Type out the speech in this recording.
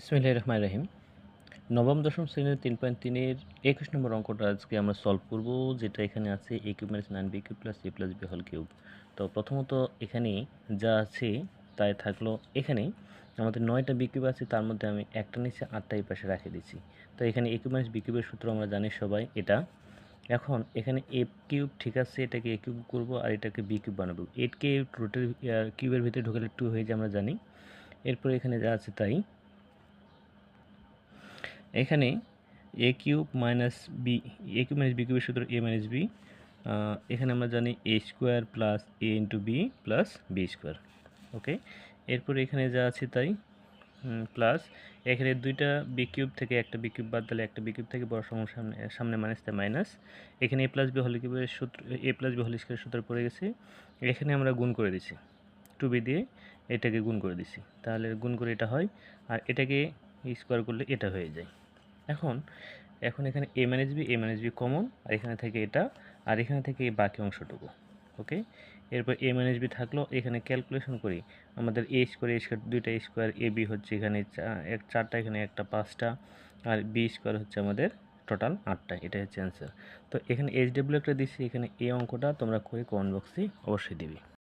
ইসমিল্লাহ রহমান রহিম। নবম, দশম শ্রেণির তিন পয়েন্ট তিনের একুশ নম্বর অঙ্কটা আজকে আমরা সলভ করব, যেটা এখানে আছে A cube minus nine B cube plus A plus B হল কিউব তো প্রথমত এখানে যা আছে তাই থাকল এখানে। আমাদের নয়টা বি কিউব আছে, তার মধ্যে আমি একটা নিচে আটটা এই পাশে রাখে দিচ্ছি তো এখানে এ কিউব মাইনাস বি কিউবের সূত্র আমরা জানি সবাই এটা। এখন এখানে এ কিউব ঠিক আছে, এটাকে এ কিউব করব আর এটাকে বি কিউব বানাবো। এইটকে রুটের কিউবের ভিতরে ঢোকালে টু হয়ে যায় আমরা জানি। এরপর এখানে যা আছে তাই। এখানে A cube minus B A cube minus B কিউবের সূত্র এ মাইনাস বি এখানে আমরা জানি A square plus A into B plus B square, okay? এরপর এখানে যা আছে তাই প্লাস এখানে দুইটা বি কিউব থেকে একটা বি কিউব বাদ দিলে একটা বি কিউব থেকে বড় সমস্যা সামনে সামনে মাইনাস তাই মাইনাস এখানে এ প্লাস বি হল কিউবের সূত্র এ প্লাস বি হল স্কোয়ারের সূত্র পড়ে গেছে। এখানে আমরা গুণ করে দিছি টু বি দিয়ে এটাকে গুণ করে দিছি। তাহলে গুণ করে এটা হয়, আর এটাকে স্কোয়ার করলে এটা হয়ে যায়। এখন এখন এখানে A manage B A manage B common আর এখানে থেকে এটা, আর এখানে থেকে এই বাকি অংশটুকু ওকে এরপর এ ম্যানেজ বি থাকল, এখানে ক্যালকুলেশন করি, আমাদের এ স্কোয়ার এ স্কোয়ার দুইটা স্কোয়ার এ বি হচ্ছে এখানে এক, চারটা, এখানে একটা পাঁচটা, আর বি স্কোয়ার হচ্ছে আমাদের টোটাল আটটা এটা হচ্ছে অ্যান্সার তো এখানে এইচ ডাব্লিউ একটা দিচ্ছি এখানে এই অঙ্কটা তোমরা করে কমেন্ট বক্সে অবশ্যই দিবি।